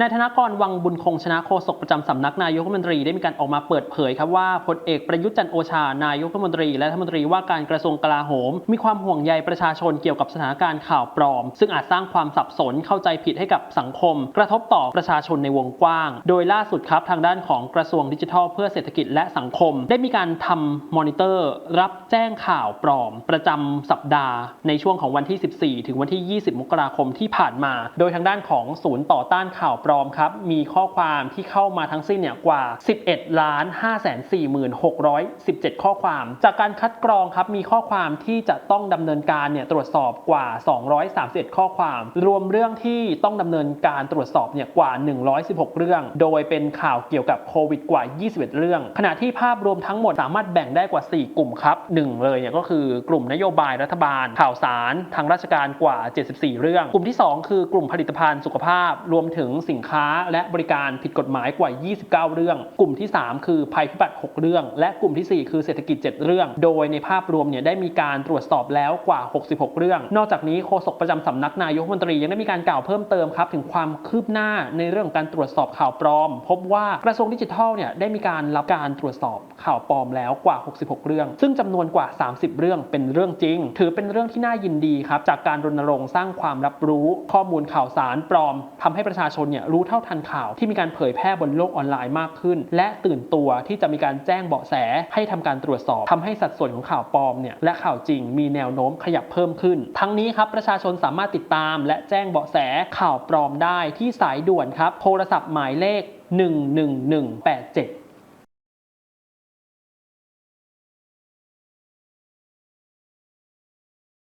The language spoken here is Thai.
นายธนกรวังบุญคงชนะโฆษกประจำสำนักนายกรัฐมนตรีได้มีการออกมาเปิดเผยครับว่าพลเอกประยุทธ์จันโอชานายกรัฐมนตรีและรัฐมนตรีว่าการกระทรวงกลาโหม มีความห่วงใยประชาชนเกี่ยวกับสถานการณ์ข่าวปลอม ซึ่งอาจสร้างความสับสนเข้าใจผิดให้กับสังคม กระทบต่อประชาชนในวงกว้าง โดยล่าสุดครับทางด้านของกระทรวงดิจิทัล เพื่อเศรษฐกิจและสังคม ได้มีการทำมอนิเตอร์ รับแจ้งข่าวปลอม ประจำสัปดาห์ ในช่วงของวันที่ 14 ถึงวันที่ 20 มกราคมที่ผ่านมา โดยทางด้านของศูนย์ต่อต้านข่าวปลอมครับ มีข้อความที่เข้ามาทั้งสิ้นเนี่ยกว่า 11ล้าน5 4 6 17 ข้อความ จากการคัดกรองครับมีข้อความที่จะต้องดำเนินการเนี่ยตรวจสอบกว่า 231 ข้อความ รวมเรื่องที่ต้องดำเนินการตรวจสอบเนี่ยกว่า 116 เรื่อง โดยเป็นข่าวเกี่ยวกับโควิดกว่า 21 เรื่อง ขณะที่ภาพรวมทั้งหมดสามารถแบ่งได้กว่า 4 กลุ่มครับหนึ่งเลยเนี่ยก็คือกลุ่มนโยบายรัฐบาล ข่าวสาร ทางราชการกว่า 74 เรื่อง กลุ่มที่ 2 คือกลุ่มผลิตภัณฑ์สุขภาพ รวมถึงสินค้าและบริการผิดกฎหมายกว่า 29 เรื่อง กลุ่มที่ 3 คือภัยพิบัติ 6 เรื่อง และกลุ่มทีสี่ 4 คือเศรษฐกิจ 7 เรื่อง โดยในภาพรวมเนี่ยได้มีการตรวจสอบแล้วกว่า 66 เรื่อง นอกจากนี้โฆษกประจำสำนักนายกรัฐมนตรียังได้มีการกล่าวเพิ่มเติมครับถึงความคืบหน้าในเรื่องของการตรวจสอบข่าวปลอม พบว่ากระทรวงดิจิทัลเนี่ยได้มีการรับการตรวจสอบข่าวปลอมแล้วกว่า 66 เรื่อง ซึ่งจำนวนกว่า 30 เรื่องเป็นเรื่องจริง ถือเป็นเรื่องที่น่ายินดีครับจากการรณรงค์สร้างความรับรู้ข้อมูลข่าวสารปลอมทำให้ประชาชนเนี่ยรู้เท่าทันข่าวที่มีการเผยแพร่บนโลกออนไลน์มากขึ้น และตื่นตัวที่จะมีการแจ้งเบาะแสให้ทำการตรวจสอบทำให้สัดส่วนของข่าวปลอมเนี่ยและข่าวจริงมีแนวโน้มขยับเพิ่มขึ้น ทั้งนี้ครับประชาชนสามารถติดตาม และแจ้งเบาะแสข่าวปลอมได้ที่สายด่วนครับโทรศัพท์หมายเลข 11187